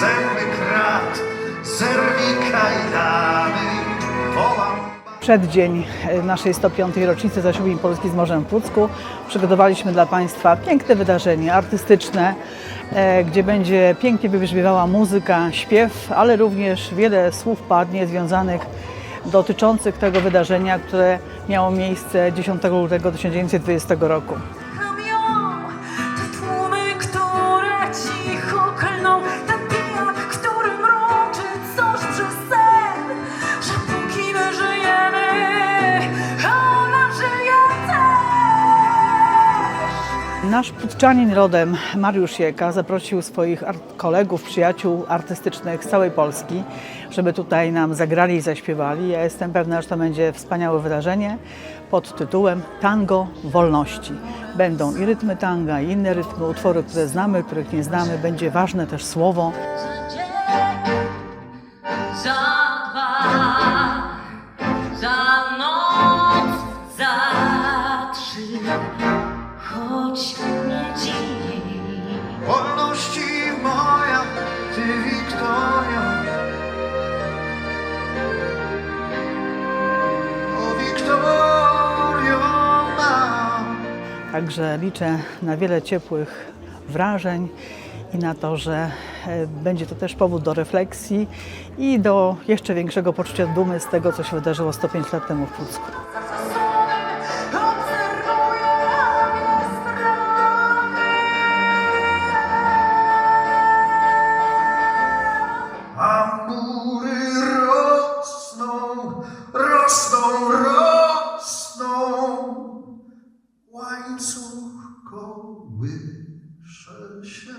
zęby krat, zerwij kajdany, wołam. Przeddzień e, naszej 105. rocznicy zaślubin Polski z Morzem w Pucku przygotowaliśmy dla Państwa piękne wydarzenie artystyczne, e, gdzie będzie pięknie wybrzmiewała muzyka, śpiew, ale również wiele słów padnie związanych dotyczących tego wydarzenia, które miało miejsce 10 lutego 1920 roku. Nasz pucczanin rodem, Mariusz Jeka, zaprosił swoich kolegów, przyjaciół artystycznych z całej Polski, żeby tutaj nam zagrali i zaśpiewali. Ja jestem pewna, że to będzie wspaniałe wydarzenie pod tytułem Tango Wolności. Będą i rytmy tanga, i inne rytmy, utwory, które znamy, których nie znamy. Będzie ważne też słowo. Za noc, za trzy, choć nie dziś. Wolności moja, ty Wiktorio. O Wiktorio mam. Także liczę na wiele ciepłych wrażeń i na to, że e, będzie to też powód do refleksji i do jeszcze większego poczucia dumy z tego, co się wydarzyło 105 lat temu w Pucku. rosną, rosną, łańcuch kołysze się.